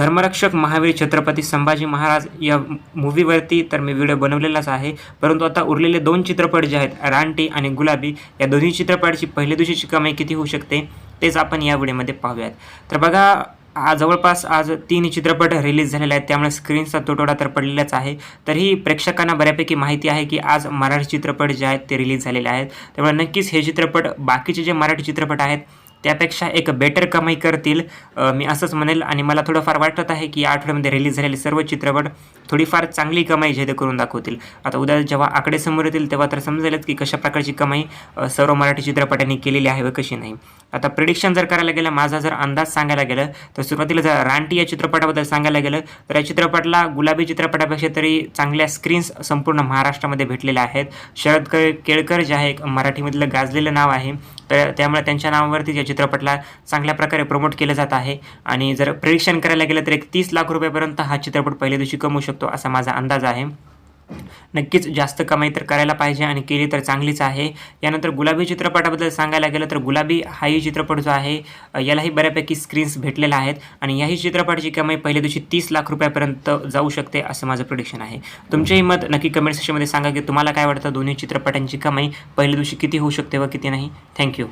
धर्मरक्षक महावीर छत्रपती संभाजी महाराज या मूवीवरती तर मी व्हिडिओ बनवलेलाच आहे. परंतु आता उरलेले दोन चित्रपट जे आहेत रानटी आणि गुलाबी या दोन्ही चित्रपटाची पहिल्या दिवशीची कमाई किती होऊ शकते तेच आपण या व्हिडिओमध्ये पाहूयात. तर बघा आज जवळपास आज तीन चित्रपट रिलीज झालेले आहेत त्यामुळे स्क्रीनचा तुटवडा तर पडलेलाच आहे. तरीही प्रेक्षकांना बऱ्यापैकी माहिती आहे की आज मराठी चित्रपट जे आहेत ते रिलीज झालेले आहेत. त्यामुळे नक्कीच हे चित्रपट बाकीचे जे मराठी चित्रपट आहेत त्यापेक्षा एक बेटर कमाई करतील. मी असंच म्हणेल आणि मला थोडंफार वाटत आहे की या आठवड्यामध्ये रिलीज झालेले सर्व चित्रपट थोडीफार चांगली कमाई जे ते करून दाखवतील. आता उद्या जेव्हा आकडे समोर येतील तेव्हा तर समजेलच की कशा प्रकारची कमाई सर्व मराठी चित्रपटांनी केलेली आहे व कशी नाही. आता प्रिडिक्शन जर करायला गेलं माझा जर अंदाज सांगायला गेलं तर सुरुवातीला जर रानटी या चित्रपटाबद्दल सांगायला गेलं तर या चित्रपटाला गुलाबी चित्रपटापेक्षा तरी चांगल्या स्क्रीन्स संपूर्ण महाराष्ट्रामध्ये भेटलेल्या आहेत. शरद क केळकर जे आहे एक मराठीमधलं गाजलेलं नाव आहे. तर त्यामुळे त्यांच्या नावावरती या चित्रपटला चांगल्या प्रकारे प्रमोट केलं जात आहे. आणि जर प्रेडिक्शन करायला गेलं तर एक तीस लाख रुपयापर्यंत हा चित्रपट पहिल्या दिवशी कमवू शकतो असा माझा अंदाज आहे. नक्कीच जास्त कमाई तर करायला पाहिजे आणि केली तर चांगलीच आहे. यानंतर गुलाबी चित्रपटाबद्दल सांगायला गेलं तर गुलाबी हाही चित्रपट जो आहे यालाही बऱ्यापैकी स्क्रीन्स भेटलेल्या आहेत आणि याही चित्रपटाची कमाई पहिल्या दिवशी तीस लाख रुपयापर्यंत जाऊ शकते असं माझं प्रिडिक्शन आहे. तुमचेही मत नक्की कमेंट सेक्शनमध्ये सांगा की तुम्हाला काय वाटतं? दोन्ही चित्रपटांची कमाई पहिल्या दिवशी किती होऊ शकते व किती नाही? थँक्यू